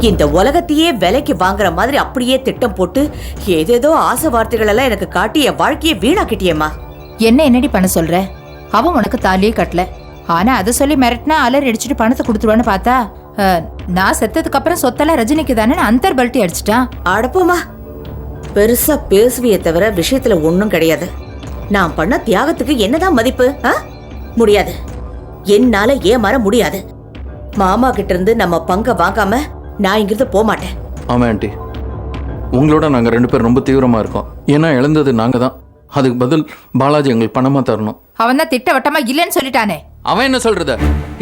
இந்த உலகத்தையே விலைக்கு வாங்குற மாதிரி அப்படியே திட்டம் போட்டு ஏதேதோ ஆசை வார்த்தைகள் எல்லாம் எனக்கு காட்டி என் வாழ்க்கையை வீணாக்கிட்டியேம்மா. என்ன என்னடி பண்ண சொல்ற? அவன் உனக்கு தாலியே கட்டல. ஆனா அதை சொல்லி மிரட்டினா அலறி அடிச்சுட்டு பணத்தை கொடுத்துருவான்னு பார்த்தா அஹ், நான் செத்ததுக்கு அப்புறம் சொத்தெல்லாம் ரஜினிக்கு தானே அந்தர் பல்ட்டி அடிச்சிட்டான். அடப்போமா பெருசா பேசுவியே தவிர விஷயத்துல ஒண்ணும் கிடையாது. நான் பண்ண தியாகத்துக்கு என்னதான் மதிப்பு ஆ? முடியாது. என்னால ஏமாற முடியாது. மாமா கிட்ட இருந்து நம்ம பங்க வாங்காம நான் இங்கிருந்து போக மாட்டேன் ஆமாம் ஆண்டி. உங்களோட நாங்கள் ரெண்டு பேரும் ரொம்ப தீவிரமாக இருக்கோம். ஏன்னா இழந்தது நாங்கள் தான். அதுக்கு பதில் பாலாஜி எங்களுக்கு பணமாக தரணும். அவன் தான் திட்டவட்டமா இல்லைன்னு சொல்லிட்டானே. அவன் என்ன சொல்றது?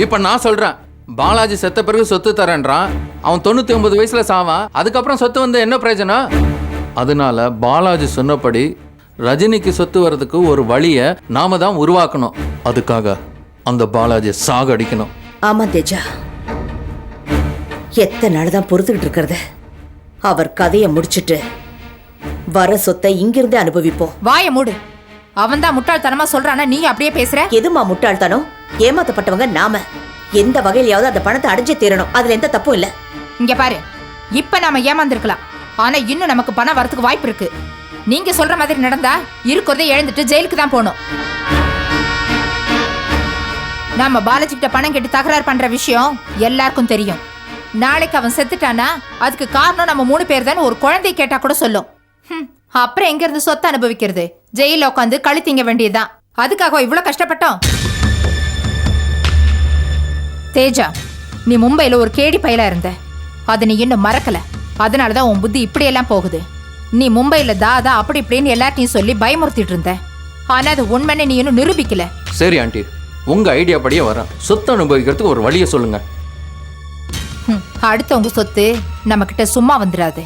இப்போ நான் சொல்கிறேன் பாலாஜி செத்த பிறகு சொத்து தரேன்றான். அவன் தொண்ணூற்றி ஒன்பது வயசில் சாவான் அதுக்கப்புறம் சொத்து வந்து என்ன பிரயோஜனம்? அதனால பாலாஜி சொன்னபடி ரஜினிக்கு சொத்து வர்றதுக்கு ஒரு வழியை நாம தான் உருவாக்கணும். அதுக்காக அந்த பாலாஜியை சாகடிக்கணும். ஆமா தேஜா. எத்தனை நாள் தான் பொறுத்துக்கிட்டு இருக்கிறது? அவர் கதையை முடிச்சிட்டு வர சொத்தை இங்கிருந்து அனுபவிப்போம். வாயை மூடு. அவன் தான் முட்டாள்தனமா சொல்றானா நீ அப்படியே பேசுற? எதுமா முட்டாள்தனம்? ஏமாத்தப்பட்டவங்க நாம. எந்த வகையிலயாவது அந்த பணத்தை அடைஞ்சே தீரணும். அதுல எந்த தப்பும் இல்ல. இங்க பாரு. இப்ப நாம ஏமாந்துருக்கலாம். ஆனா இன்னும் நமக்கு பணம் வரதுக்கு வாய்ப்பு இருக்கு. நீங்க சொல்ற மாதிரி நடந்தா இருக்கிறதே இழந்துட்டு ஜெயிலுக்கு தான் போகணும். நாம பாலாஜி கிட்ட பணம் கேட்டு தகராறு பண்ற விஷயம் எல்லாருக்கும் தெரியும். நாளைக்கு அவன் செத்துட்டானா? அதுக்கு காரணம் நம்ம மூணு பேர் தான் ஒரு குழந்தை கேட்டா கூட சொல்லும். ஹம், அப்புறம் எங்க இருந்து சொத்தை அனுபவிக்கிறது? ஜெயில உட்காந்து கழுத்திங்க வேண்டியதுதான். அதுக்காக இவ்வளவு கஷ்டப்பட்டோம்? தேஜா நீ மும்பையில ஒரு கேடி பயிலா இருந்த. அதை நீ இன்னும் மறக்கல. அதனால தான் உன் புத்தி இப்படியெல்லாம் போகுது. நீ மும்பையில தாதா அப்படி இப்படின்னு எல்லார்ட்டையும் சொல்லி பயமுறுத்திட்டு இருந்த. ஆனா அது உண்மைன்னு நீ இன்னும் நிரூபிக்கல. சரி ஆண்டி. உங்க ஐடியா படியே வரேன் சொத்து அனுபவிக்கிறதுக்கு ஒரு வழியை சொல்லுங்க. அடுத்தவங்க சொத்து நம்ம கிட்ட சும்மா வந்துடாது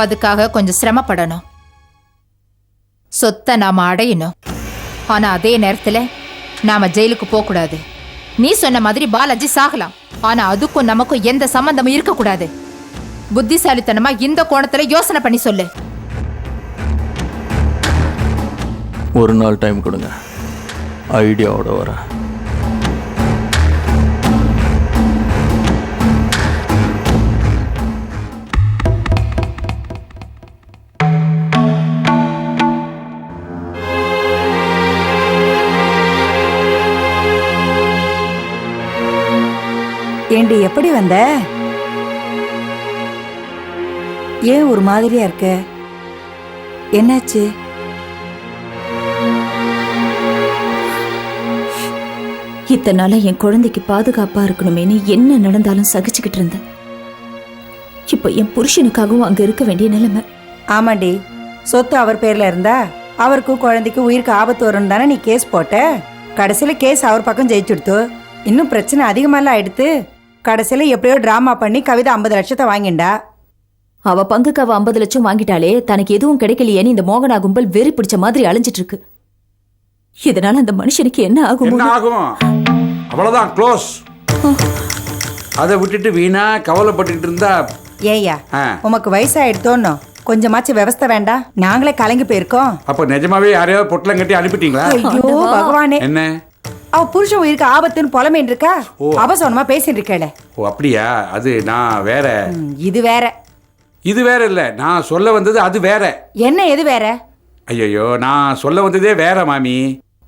அதுக்காக கொஞ்சம் சிரமப்படணும். சொத்தை நாம் அடையணும். ஆனால் அதே நேரத்தில் நாம் ஜெயிலுக்கு போகக்கூடாது. நீ சொன்ன மாதிரி பாலாஜி சாகலாம். ஆனால் அதுக்கும் நமக்கும் எந்த சம்மந்தமும் இருக்கக்கூடாது. புத்திசாலித்தனமாக இந்த கோணத்தில் யோசனை பண்ணி சொல்லு. ஒரு நாள் டைம் கொடுங்க. ஐடியாவோட வரேன். ஏண்டி எப்படி வந்த? ஏன் ஒரு மாதிரியா இருக்க? என்னாச்சு? இத்தனை நாளா என் குழந்தைக்கு பாதுகாப்பா இருக்கணுமேனு என்ன நடந்தாலும் சகிச்சுக்கிட்டு இருந்தேன். இப்போ என் புருஷனுக்காகவும் அங்க இருக்க வேண்டிய நிலைமை. ஆமாண்டி சொத்து அவர் பேர்ல இருந்தா அவருக்கும் குழந்தைக்கு உயிருக்கு ஆபத்து வரும் தானே நீ கேஸ் போட்ட? கடைசியில கேஸ் அவர் பக்கம் ஜெயிச்சுடுத்து. இன்னும் பிரச்சனை அதிகமாலாம் ஆயிடுத்து. கடைசியில எப்படியோ டிராமா பண்ணி கவிதை ஐம்பது லட்சத்தை வாங்கிண்டா. அவ பங்குக்கு அவ ஐம்பது லட்சம் வாங்கிட்டாலே தனக்கு எதுவும் கிடைக்கலையேன்னு இந்த மோகனா கும்பல் வெறி பிடிச்ச மாதிரி அலைஞ்சிட்டு இருக்கு இதனால அந்த மனுஷனுக்கு என்ன ஆகும் என்ன ஆகும்? அவ்வளவுதான் க்ளோஸ் அதை விட்டுட்டு வீணா கவலைப்பட்டுட்டு இருந்தா ஏய்யா ஆ. உமக்கு வயசாயிடுத்தோன்னு கொஞ்சமாச்சும் விவஸ்தை வேண்டாம். நாங்களே கலங்கி போயிருக்கோம். அப்போ நிஜமாவே யாரையாவது பொட்டலம் கட்டி அனுப்பிட்டீங்களா? ஐயோ பகவானே. என்ன? அவ புருஷன் உயிருக்கு ஆபத்துன்னு புலமைன்னு இருக்கா அவசரமா பேசிட்டு இருக்கேளே ஓ அப்படியா? அது நான் வேற. இது வேற. இது வேற இல்ல. நான் சொல்ல வந்தது அது வேற. என்ன எது வேற? ஐயோ நான் சொல்ல வந்ததே வேற மாமி.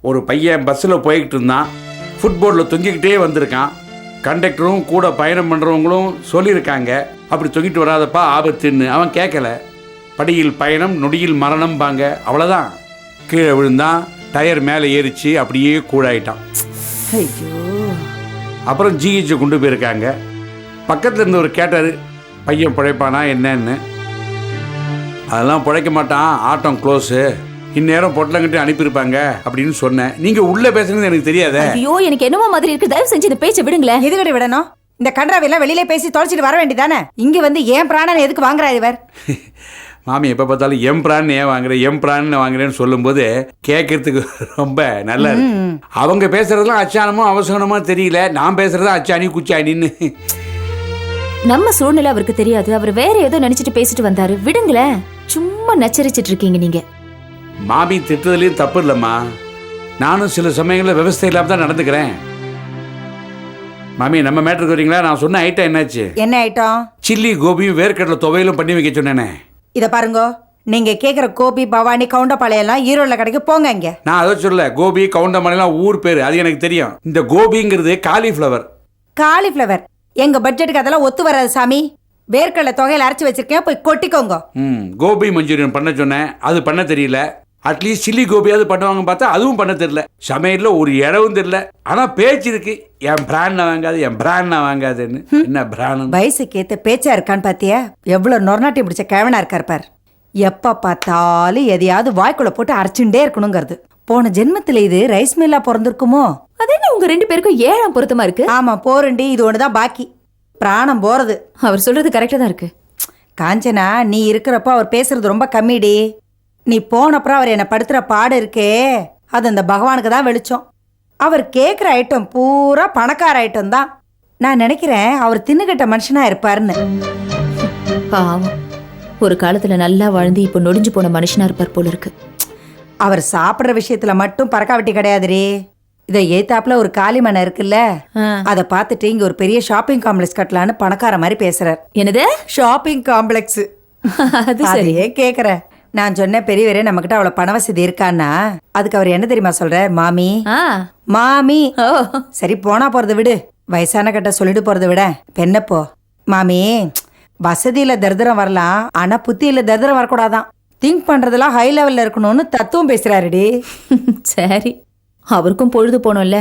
ஒரு பையன் பஸ்ஸில் போய்கிட்டு இருந்தான் ஃபுட்போர்டில் தொங்கிக்கிட்டே வந்திருக்கான். கண்டக்டரும் கூட பயணம் பண்ணுறவங்களும் சொல்லியிருக்காங்க. அப்படி தொங்கிட்டு வராதப்பா ஆபத்துன்னு. அவன் கேட்கல படியில் பயணம் நொடியில் மரணம்பாங்க. அவ்வளோதான் கீழே விழுந்தான். டயர் மேலே ஏறிச்சு அப்படியே கூழாயிட்டான். ஐயோ. அப்புறம் ஜிஹெச்சை கொண்டு போயிருக்காங்க. பக்கத்தில் இருந்தவர் கேட்டார் பையன் பிழைப்பானா என்னன்னு? அதெல்லாம் பிழைக்க மாட்டான் ஆட்டம் க்ளோஸு இந்நேரம் பொட்டலங்கிட்டு அனுப்பியிருப்பாங்க அப்படின்னு சொன்னேன். நீங்கள் உள்ளே பேசுறது எனக்கு தெரியாதே. ஐயோ எனக்கு என்னமோ மாதிரி இருக்கு. தயவு செஞ்சு இந்த பேச்சை விடுங்களேன். எதுக்கடி விடணும். இந்த கன்றாவெல்லாம் வெளியில பேசி தொலைச்சிட்டு வர வேண்டியதானே இங்க வந்து ஏன் பிராணன் எதுக்கு வாங்குறா இவர்? மாமி எப்போ பார்த்தாலும் எம் பிரான் ஏன் வாங்குறேன் எம் பிரான் வாங்குறேன்னு சொல்லும்போது கேட்கறதுக்கு ரொம்ப நல்லா இருக்கு. அவங்க பேசுறதெல்லாம் அச்சானமோ அவசரமோ தெரியல. நான் பேசுறது அச்சானி குச்சானின்னு. நம்ம சூழ்நிலை அவருக்கு தெரியாது. அவர் வேற ஏதோ நினைச்சிட்டு பேசிட்டு வந்தாரு. விடுங்களேன் சும்மா நச்சரிச்சிட்டு இருக்கீங்க நீங்க. மாமி திட்டுறதுலையும் தப்பு இல்லைம்மா. நானும் சில சமயங்களில் விவசாய இல்லாமல் தான் நடந்துக்கிறேன். மாமி நம்ம மேட்ருக்கு வரீங்களா? நான் சொன்ன ஐட்டம் என்னாச்சு? என்ன ஐட்டம் சில்லி கோபியும் வேர்க்கடலை துவையிலும் பண்ணி வைக்க சொன்னேனே. இத பாருங்க நீங்க கேக்குற கோபி பவானி கவுண்டப்பாளையம் எல்லாம் ஈரோட்ல கடைக்கு போங்க இங்க. நான் அதை சொல்லல கோபி கவுண்டமலைலாம் ஊர் பேர் அது எனக்கு தெரியும். இந்த கோபிங்கிறது காலிஃப்ளவர். காலிஃப்ளவர். எங்க பட்ஜெட்டுக்கு அதெல்லாம் ஒத்து வராது சாமி. வேர்க்கடலை தொகையில அரைச்சு வச்சிருக்கேன் போய் கொட்டிக்கோங்க. ம் கோபி மஞ்சூரியன் பண்ண சொன்னேன் அது பண்ண தெரியல. அட்லீஸ்ட் சில்லி கோபியாவது பண்ணுவாங்க பார்த்தா அதுவும் பண்ண தெரியல. சமையலில் ஒரு இடவும் தெரியல. ஆனால் பேச்சு இருக்கு. என் பிராண்ட் வாங்காது என் பிராண்ட் வாங்காதுன்னு. என்ன பிராண்ட் வயசுக்கு ஏத்த பேச்சா இருக்கான்னு பாத்தியா? எவ்வளவு நொறநாட்டி பிடிச்ச கிழவனா இருக்கார் பார். எப்ப பார்த்தாலும் எதையாவது வாய்க்குள்ள போட்டு அரைச்சுட்டே இருக்கணுங்கிறது. போன ஜென்மத்துல இது ரைஸ் மில்லா பிறந்திருக்குமோ? அது என்ன உங்க ரெண்டு பேருக்கும் ஏழாம் பொருத்தமா இருக்கு? ஆமா போறண்டி இது ஒண்ணுதான் பாக்கி. பிராணம் போறது. அவர் சொல்றது கரெக்டா தான் இருக்கு. காஞ்சனா நீ இருக்கிறப்ப அவர் பேசுறது ரொம்ப கம்மிடி. நீ போனப்புறம் அவர் என்னை படுத்துற பாடு இருக்கே. அது அந்த பகவானுக்கு தான் வெளிச்சம். அவர் கேட்குற ஐட்டம் பூரா பணக்கார ஐட்டம் தான். நான் நினைக்கிறேன் அவர் தின்னுகிட்ட மனுஷனா இருப்பாருன்னு. பாவம். ஒரு காலத்துல நல்லா வாழ்ந்து இப்போ நொடிஞ்சு போன மனுஷனா இருப்பார் போல இருக்கு. அவர் சாப்பிட்ற விஷயத்துல மட்டும் பறக்காவட்டி கிடையாதுடி. இதை ஏத்தாப்புல ஒரு காளிமனை இருக்குல்ல? அதை பார்த்துட்டு இங்க ஒரு பெரிய ஷாப்பிங் காம்ப்ளெக்ஸ் கட்டலான்னு பணக்கார மாதிரி பேசுறார். என்னது? ஷாப்பிங் காம்ப்ளெக்ஸ் அது சரி. அதையே கேக்குறேன். நான் சொன்ன பெரியவரே நம்ம கிட்ட அவ்வளவு பண வசதி இருக்கான்னா அதுக்கு அவர் என்ன தெரியுமா சொல்ற? மாமி. ஆ. மாமி. சரி போனா போறத விடு. வயசான கட்ட சொல்லிட்டு போறத விட. பெண்ணப்போ மாமி வசதியில தரித்திரம் வரலாம் ஆனா புத்தியில தரித்திரம் வரக்கூடாதான். திங்க் பண்றதெல்லாம் ஹை லெவல்ல இருக்கணும்னு தத்துவம் பேசுறாருடி. சரி. அவருக்கும் பொழுது போனோம்ல.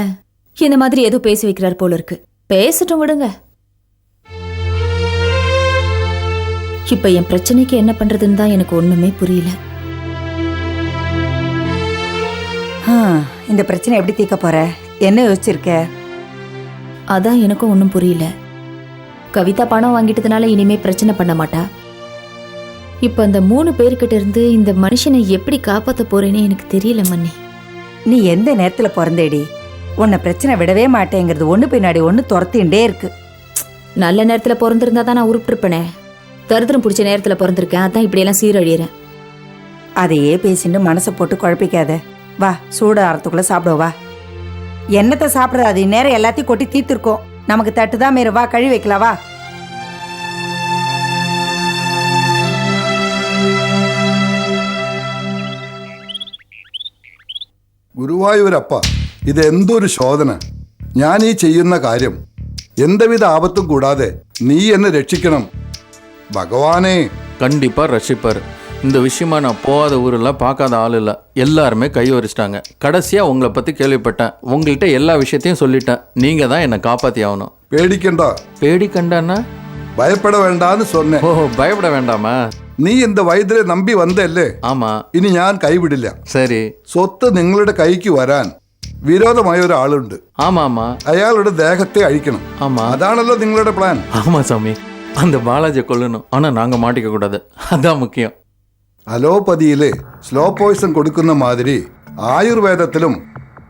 இந்த மாதிரி ஏதோ பேசி வைக்கிறார் போல இருக்கு. பேசட்டும் விடுங்க. இப்ப என் பிரச்சனைக்கு என்ன பண்றதுன்னு தான் எனக்கு ஒண்ணுமே புரியல. இந்த பிரச்சனை எப்படி தீர்க்க போற? என்ன யோசிச்சிருக்க? அதான் எனக்கும் ஒன்றும் புரியல. கவிதா பணம் வாங்கிட்டதுனால இனிமே பிரச்சனை பண்ண மாட்டா. இப்ப அந்த மூணு பேர்கிட்ட இருந்து இந்த மனுஷனை எப்படி காப்பாத்த போறேன்னு எனக்கு தெரியல மன்னி. நீ எந்த நேரத்துல பிறந்தேடி? உன்னை பிரச்சனை விடவே மாட்டேங்கிறது ஒண்ணு பின்னாடி ஒண்ணு துரத்திண்டே இருக்கு. நல்ல நேரத்துல பிறந்திருந்தா தான் நான் உருப்பிருப்பேனே. தரித்திரம் பிடிச்ச நேரத்துல பிறந்திருக்கேன் அதான் இப்படியெல்லாம் சீரழியறேன் அதையே பேசிட்டு மனசை போட்டு குழப்பிக்காத வா சூடு ஆறத்துக்குள்ள சாப்பிடுவ வா என்னத்தை சாப்பிடுறது அது நேரம் எல்லாத்தையும் கொட்டி தீர்த்திருக்கோம் நமக்கு தட்டு தான் மீறு வா கழுவி வைக்கலாம் வா ഗുരുവായൂരപ്പ ഇത് എന്തൊരു ശോധന ഞാൻ ഈ ചെയ്യുന്ന കാര്യം എന്തവിധ ആപത്തും കൂടാതെ നീ എന്നെ രക്ഷിക്കണം ഭഗവാനേ கண்டிப்பா ரசிப்பார் இந்த விஷயமா நான் போகாத ஊரெல்லாம் பார்க்காத ஆள் இல்லை எல்லாருமே கை வரிச்சிட்டாங்க கடைசியா உங்களை பத்தி கேள்விப்பட்டேன் உங்கள்கிட்ட எல்லா விஷயத்தையும் சொல்லிட்டேன் நீங்க தான் என்னை காப்பாத்தி ஆகணும் പേടിക്കണ്ട பேடி கண்டான்னா ഭയപ്പെട വേണ്ടാന്ന് சொன்னேன் ஓ பயப்பட வேண்டாமா നീ இந்த വൈദ്യരെ നമ്പി വന്നല്ലേ ஆமா ഇനി ഞാൻ കൈവിടില്ല சரி സ്വത്ത് നിങ്ങളുടെ കൈക്ക് വരാൻ വിരോധമായ ഒരാളുണ്ട് ஆமா ஆமா അയാളുടെ ദേഹത്തെ അഴിക്കണം ஆமா അതാണല്ലോ നിങ്ങളുടെ പ്ലാൻ ஆமா சாமி அந்த பாலாஜியை கொல்லணும் ஆனா நாங்க மாட்டிக்க கூடாது அதான் முக்கியம் അലോപ്പതിയില് സ്ലോ പോയ്സൺ കൊടുക്കുന്ന മാതിരി ആയുർവേദത്തിലും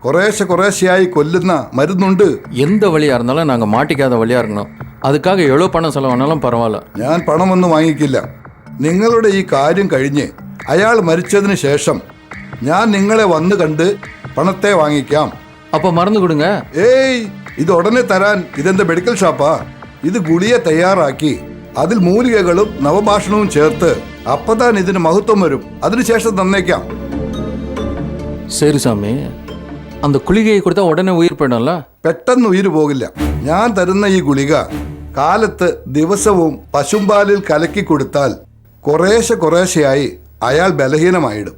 കുറേശ്ശെ കുറേശ്ശെയായി കൊല്ലുന്ന മരുന്നുണ്ട് எந்த வழியா இருந்தாலும் நாங்க மாட்டிக்காத வழியா இருக்கணும் அதுக்காக எவ்வளோ பணம் செலவானாலும் பரவாயில்ல ഞാൻ പണമൊന്നും വാങ്ങിക്കില്ല നിങ്ങളുടെ ഈ കാര്യം കഴിഞ്ഞ് അയാൾ മരിച്ചതിന് ശേഷം ഞാൻ നിങ്ങളെ വന്ന് കണ്ട് പണത്തെ വാങ്ങിക്കാം அப்போ மறந்து கொடுங்க ഏയ് ഇത് ഉടനെ തരാൻ ഇതെന്താ മെഡിക്കൽ ഷാപ്പാ ഇത് ഗുളിയെ തയ്യാറാക്കി അതിൽ മൂലികകളും നവഭാഷണവും ചേർത്ത് അപ്പതാൻ ഇതിന് മഹത്വം വരും അതിനുശേഷം തന്നേക്കാം சரி சாமி அந்த குளிகையை கொடுத்தா உடனே உயிர் போயிடும்ல പെട്ടെന്ന് ഉയിര് പോകില്ല ഞാൻ തരുന്ന ഈ ഗുളിക കാലത്ത് ദിവസവും പശുമ്പാലിൽ കലക്കി കൊടുത്താൽ കുറേശ്ശെ കുറേശ്ശെയായി അയാൾ ബലഹീനമായിടും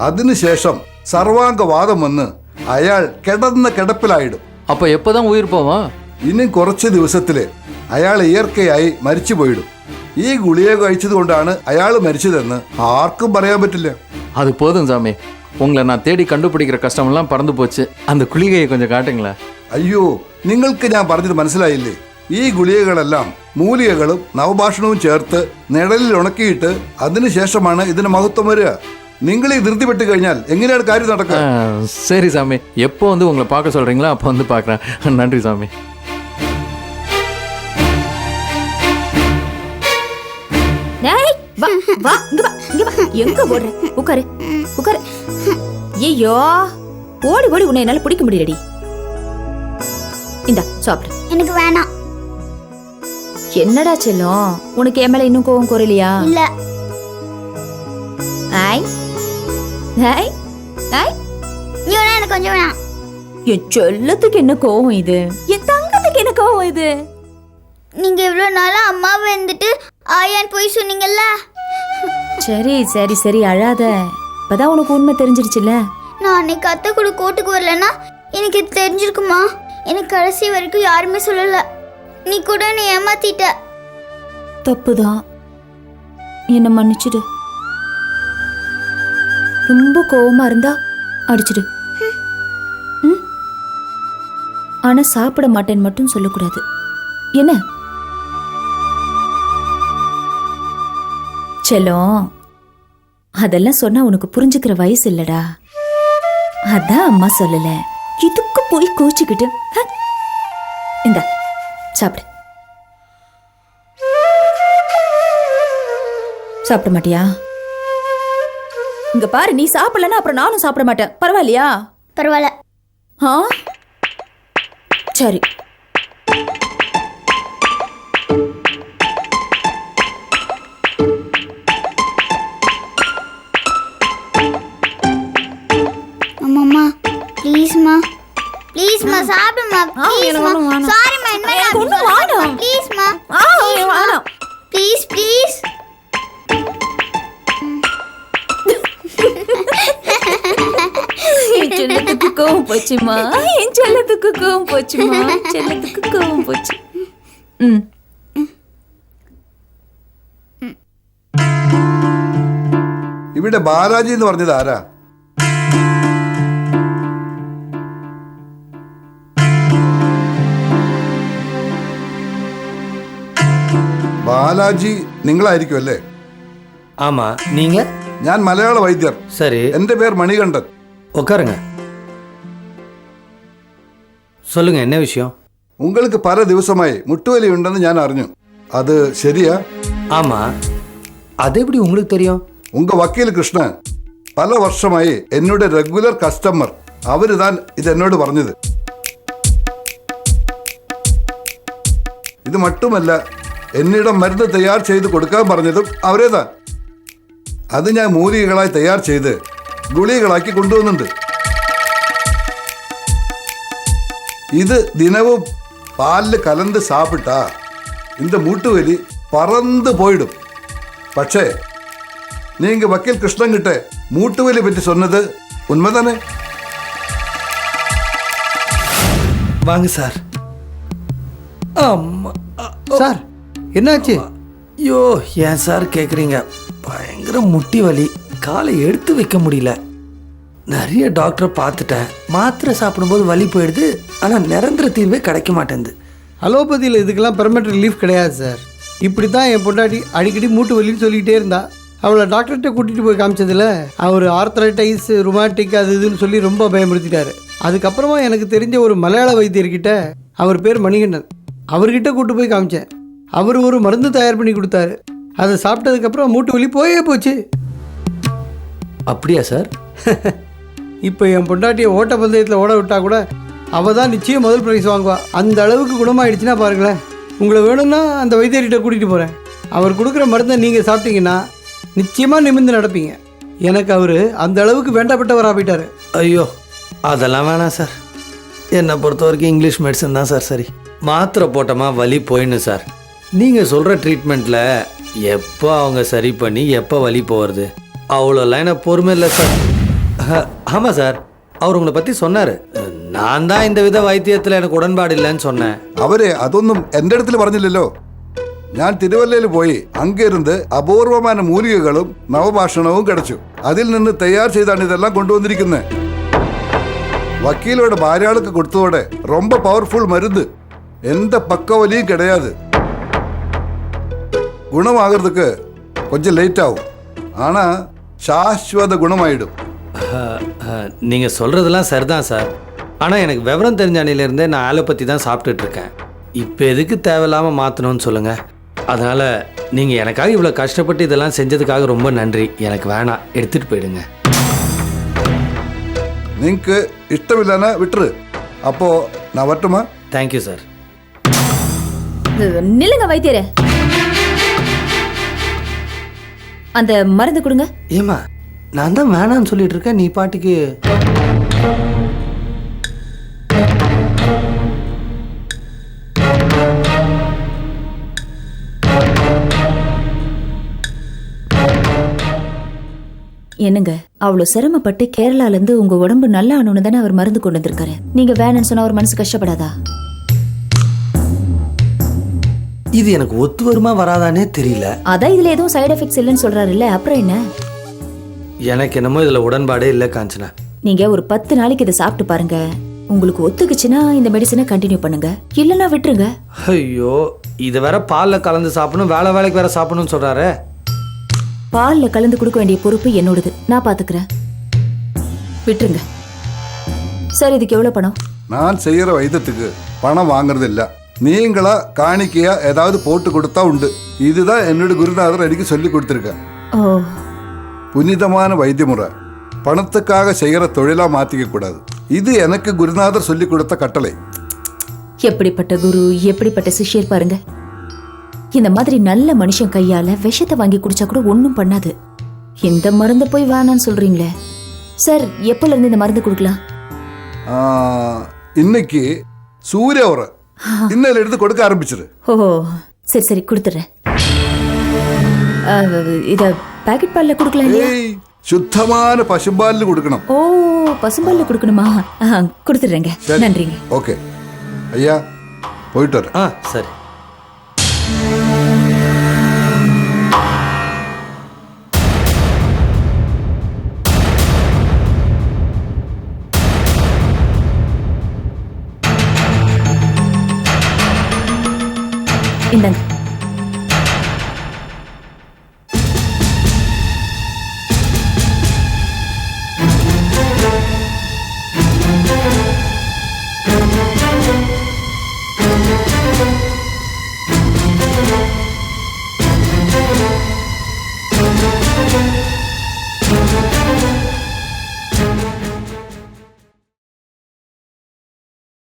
അതിനുശേഷം സർവാംഗവാദം വന്ന് അയാൾ കിടന്ന കിടപ്പിലായിടും அப்போ எப்போ தான் உயிர் போவான் ഇനി കുറച്ച് ദിവസത്തില് അയാൾ ഇയർക്കയായി മരിച്ചു പോയിടും ഈ ഗുളിക കഴിച്ചതുകൊണ്ടാണ് അയാൾ മരിച്ചതെന്ന് ആർക്കും പറയാൻ പറ്റില്ല அது போதும் சாமி உங்களை நான் தேடி கண்டுபிடிக்கிற கஷ்டமெல்லாம் பறந்து போச்சு அந்த குளிகையை கொஞ்சம் காட்டுங்களேன் അയ്യോ നിങ്ങൾക്ക് ഞാൻ പറഞ്ഞത് മനസ്സിലായില്ലേ ഈ ഗുളികകളെല്ലാം മൂലികകളും നവഭാഷണവും ചേർത്ത് നിഴലിൽ ഉണക്കിയിട്ട് അതിനുശേഷമാണ് ഇതിന് മഹത്വം വരിക നിങ്ങൾ ഈ ധൃതി പെട്ട് കഴിഞ്ഞാൽ എങ്ങനെയാണ് കാര്യം നടക്കുക ஆ, சரி சாமி எப்போ வந்து உங்களை பார்க்க சொல்கிறீங்களோ அப்போ வந்து பார்க்குறேன் நன்றி சாமி வா வா இங்க வா இங்க வா. எங்க ஓடுற? உட்காரு உட்காரு. ஐயோ ஓடி ஓடி உன்னை என்னால பிடிக்க முடியலடி. இந்தா சாப்பிடு. எனக்கு வேணாம். என்னடா செல்லம்? உனக்கு என் மேல இன்னும் கோவம் குறையலையா? இல்ல. ஐய் ஐய் நீ வேணா எனக்கு கொஞ்சம் வேணாம். என் செல்லத்துக்கு என்ன கோவம் இது? என் தங்கத்துக்கு என்ன கோவம் இது? நீங்க இவ்வளவு நாளா அம்மாவை வந்துட்டு ஆயான்னு போய் சொன்னீங்கல்ல? சரி சரி சரி அழாத. இப்பதான் உனக்கு உண்மை தெரிஞ்சிருச்சுல நான் அன்னைக்கு அத்தை கூட கோட்டுக்கு வரலன்னா எனக்கு இது தெரிஞ்சிருக்குமா? எனக்கு கடைசி வரைக்கும் யாருமே சொல்லல. நீ கூட நீ ஏமாத்திட்ட. தப்புதான் என்ன மன்னிச்சிடு. ரொம்ப கோவமா இருந்தா அடிச்சிடு? ஆனா சாப்பிட மாட்டேன்னு மட்டும் சொல்லக்கூடாது. என்ன? செல்லம். அதெல்லாம் சொன்னா உனக்கு புரிஞ்சுக்கிற வயசு இல்லடா. அதான் அம்மா சொல்லல. இதுக்கு போய் கோச்சிக்கிட்டு? இந்தா சாப்பிடு. சாப்பிட மாட்டியா? இங்க பாரு நீ சாப்பிடலன்னா அப்புறம் நானும் சாப்பிட மாட்டேன். பரவாயில்லையா? பரவாயில்ல. ஆ? சரி. சாப்பிடுமா ஆ, எனக்கு ப்ளீஸ்மா ஒண்ணும் வேணாம். சாரிம்மா என்ன எனக்கு ஒண்ணும் வேணாம். ப்ளீஸ்மா ஆ, வேணாம். ப்ளீஸ் ப்ளீஸ் என் செல்லத்துக்கு கோவம் போச்சுமா என் செல்லத்துக்கு கோவம் போச்சுமா செல்லத்துக்கு கோவம் போச்சு ம் ഇവിടെ ബാലാജി എന്ന് പറഞ്ഞത് ആരാ ബാലാജി നിങ്ങളായിരിക്കും അല്ലേ ஆமா நீங்க ഞാൻ മലയാള വൈദ്യർ சரி എന്റെ പേർ മണികണ്ഠൻ உட்காருங்க சொல்லுங்க என்ன விஷயம் உங்களுக்கு പല ദിവസമായി മുട്ടുവലി ഉണ്ടെന്ന് ഞാൻ അറിഞ്ഞു അത് ശരിയാ ஆமா அது எப்படி உங்களுக்கு தெரியும் ഉങ്ക വക്കീൽ കൃഷ്ണൻ പല വർഷമായി എന്നോട് റെഗുലർ കസ്റ്റമർ അവര് താൻ ഇത് എന്നോട് പറഞ്ഞത് ഇത് മട്ടുമല്ല എന്നിടം മരുന്ന് തയ്യാർ ചെയ്ത് കൊടുക്കാൻ പറഞ്ഞതും അവരേതാ? അത് ഞാൻ മൂലികകളായി തയ്യാർ ചെയ്ത് ഗുളികകളാക്കി കൊണ്ടുവന്നുണ്ട്. ഇത് ദിനവും പാലിൽ കലന്ത് സാപ്പിട്ടാ. இந்த മൂട്ടുവലി பறந்து പോയിടും. പക്ഷേ நீங்க വക്കീൽ கிருஷ்ணன் கிட்ட മൂട്ടുവലി പറ്റി சொன்னது ഉന്മ வாங்க சார் സാർ சார் என்னாச்சு? ஐயோ ஏன் சார் கேட்குறீங்க பயங்கர முட்டி வலி. காலை எடுத்து வைக்க முடியல. நிறைய டாக்டரை பார்த்துட்டேன். மாத்திரை சாப்பிடும்போது வலி போயிடுது. ஆனால் நிரந்தர தீர்வே கிடைக்க மாட்டேங்குது. அலோபதியில் இதுக்கெல்லாம் பெர்மனெண்ட் ரிலீஃப் கிடையாது சார் இப்படி தான் என் பொண்டாட்டி அடிக்கடி மூட்டு வலின்னு சொல்லிக்கிட்டே இருந்தா. அவளை டாக்டர்கிட்ட கூட்டிகிட்டு போய் காமிச்சதுல அவர் ஆர்த்தரைட்டைஸ் ருமாட்டிக் அது இதுன்னு சொல்லி ரொம்ப பயமுறுத்திட்டாரு. அதுக்கப்புறமா எனக்கு தெரிஞ்ச ஒரு மலையாள வைத்தியர்கிட்ட அவர் பேர் மணிகண்டன். அவர்கிட்ட கூட்டு போய் காமிச்சேன். அவர் ஒரு மருந்து தயார் பண்ணி கொடுத்தாரு. அதை சாப்பிட்டதுக்கப்புறம் மூட்டு வலி போயே போச்சு. அப்படியா சார்? இப்போ என் பொண்டாட்டியை ஓட்ட பந்தயத்தில் ஓட விட்டா கூட அவள் தான் நிச்சயம் முதல் ப்ரைஸ் வாங்குவா. அந்த அளவுக்கு குணமாயிடுச்சுன்னா பாருங்களேன். உங்களை வேணும்னா அந்த வைத்தியர்கிட்ட கூட்டிகிட்டு போகிறேன் அவர் கொடுக்குற மருந்தை நீங்கள் சாப்பிட்டீங்கன்னா நிச்சயமாக நிமிர்ந்து நடப்பீங்க. எனக்கு அவர் அந்த அளவுக்கு வேண்டப்பட்டவராக போயிட்டாரு. ஐயோ அதெல்லாம் வேணாம் சார். என்னை பொறுத்த வரைக்கும் இங்கிலீஷ் மெடிசன் தான் சார் சரி. மாத்திரை போட்டோமா வலி போயிடணும் சார். நீங்கள் சொல்கிற ட்ரீட்மெண்ட்டில் எப்போ அவங்க சரி பண்ணி எப்போ வலி போகிறது அவ்வளோலாம் எனக்கு பொறுமை இல்லை சார் ஆமாம் சார் அவர் உங்களை பற்றி சொன்னார் நான் தான் இந்த வித வைத்தியத்தில் எனக்கு உடன்பாடு இல்லைன்னு சொன்னேன் അവരെ അതൊന്നും എൻ്റെ അടുത്തിൽ പറഞ്ഞില്ലല്ലോ ഞാൻ തിരുവല്ലയിൽ പോയി അങ്ങിരുന്ന് അപൂർവമായ മൂലികകളും നവഭാഷണവും കിടച്ചു അതിൽ നിന്ന് തയ്യാർ ചെയ്താണ് ഇതെല്ലാം കൊണ്ടുവന്നിരിക്കുന്നത് വക്കീലോട് ഭാര്യാൾക്ക് കൊടുത്തതോടെ ரொம்ப பவர்ஃபுல் மருந்து எந்த பக்க வலியும் கிடையாது குணமாகிறதுக்கு கொஞ்சம் லேட் ஆகும். ஆனால் சாஸ்வத குணமாயிடும். நீங்கள் சொல்கிறதெல்லாம் சரிதான் சார். ஆனால் எனக்கு விவரம் தெரிஞ்ச அணிலேருந்தே நான் ஆலோபத்தி தான் சாப்பிட்டுட்டு இருக்கேன். இப்போ எதுக்கு தேவையில்லாமல் மாற்றணும்னு சொல்லுங்கள் அதனால் நீங்கள் எனக்காக இவ்வளோ கஷ்டப்பட்டு இதெல்லாம் செஞ்சதுக்காக ரொம்ப நன்றி. எனக்கு வேணாம். எடுத்துகிட்டு போயிடுங்க. நீங்க இஷ்டம் இல்லைன்னா விட்டுரு. அப்போது நான் வரட்டுமா? தேங்க்யூ சார் நில்லுங்க வைத்தியரே. அந்த மருந்து கொடுங்க. ஏம்மா நான் தான் வேணான்னு சொல்லிட்டு இருக்கேன். நீ பாட்டுக்கு என்னங்க அவ்வளவு சிரமப்பட்டு கேரளால இருந்து உங்க உடம்பு நல்லா ஆனோன்னு தானே அவர் மருந்து கொண்டு வந்திருக்காரு. நீங்க வேணும்னு சொன்னா அவர் மனசு கஷ்டப்படாதா? இது எனக்கு ஒத்து வருமா வராதானே தெரியல. அதான் இதுல எதுவும் சைடு எஃபெக்ட்ஸ் இல்லைன்னு சொல்றாருல்ல அப்புறம் என்ன? எனக்கு என்னமோ இதில் உடன்பாடே இல்லை காஞ்சனா. நீங்க ஒரு பத்து நாளைக்கு இதை சாப்பிட்டு பாருங்க. உங்களுக்கு ஒத்துக்குச்சுன்னா இந்த மெடிசனை கண்டினியூ பண்ணுங்க. இல்லைன்னா விட்டுருங்க. ஐயோ இது வேற பாலில் கலந்து சாப்பிடணும் வேலை வேலைக்கு வேற சாப்பிடணும்னு சொல்கிறாரு பால்ல கலந்து கொடுக்க வேண்டிய பொறுப்பு என்னோடது. நான் பாத்துக்கிறேன். விட்டுருங்க. சார் இதுக்கு எவ்வளவு பணம்? நான் செய்யற வைத்தியத்துக்கு பணம் வாங்குறது இல்ல. நீங்களா காணிக்கையா ஏதாவது போட்டு கொடுத்தா உண்டு. இதுதான் என்னோட குருநாதர் எனக்கு சொல்லி கொடுத்துருக்கேன் புனிதமான வைத்தியமுறை. பணத்துக்காக செய்யற தொழிலா மாத்திக்க கூடாது. இது எனக்கு குருநாதர் சொல்லி கொடுத்த கட்டளை. எப்படிப்பட்ட குரு எப்படிப்பட்ட சிஷ்யர் பாருங்க. இந்த மாதிரி நல்ல மனுஷன் கையால விஷத்தை வாங்கி குடிச்சா கூட ஒன்றும் பண்ணாது. இந்த மருந்து போய் வேணான்னு சொல்றீங்களே. சார் எப்பல இருந்து இந்த மருந்து கொடுக்கலாம்? இன்னைக்கு சூரிய உரை. இன்னையில எடுத்து கொடுக்க ஆரம்பிச்சிரு. ஓ சரி சரி கொடுத்துட்றேன். இத பாக்கெட் பால்ல கொடுக்கலாம் இல்லையா ஏய் சுத்தமான பசும்பாலில் கொடுக்கணும். ஓ பசும்பால்ல கொடுக்கணுமா? சரி. நன்றிங்க. ஓகே. ஐயா போயிட்டு வரேன். ஆ சரி. இந்தாங்க